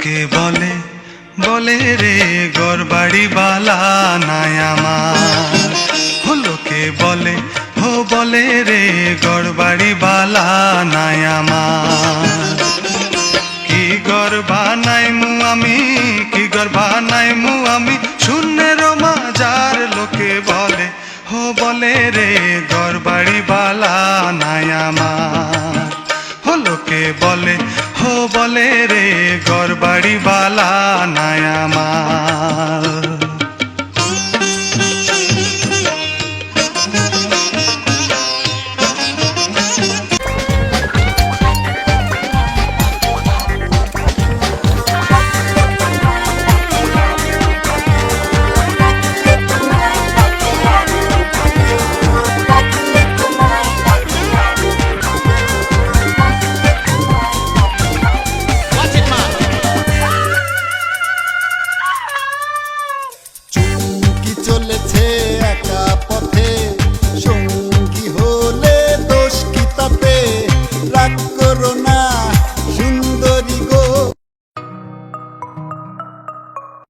লোকে বলে বলে রে গড়বাড়ি বালা নাই আমার। ও লোকে বলে হো বলে রে গড়বাড়ি বালা নাই আমার। কি গর্বা নাই মু আমি, কি গর্বা নাই মু আমি? শূন্যের মাজার লোকে বলে হো বলে রে গড়বাড়ি বালা নাই আমার। হো বলে? হো বলে রে ঘর বালা yeah.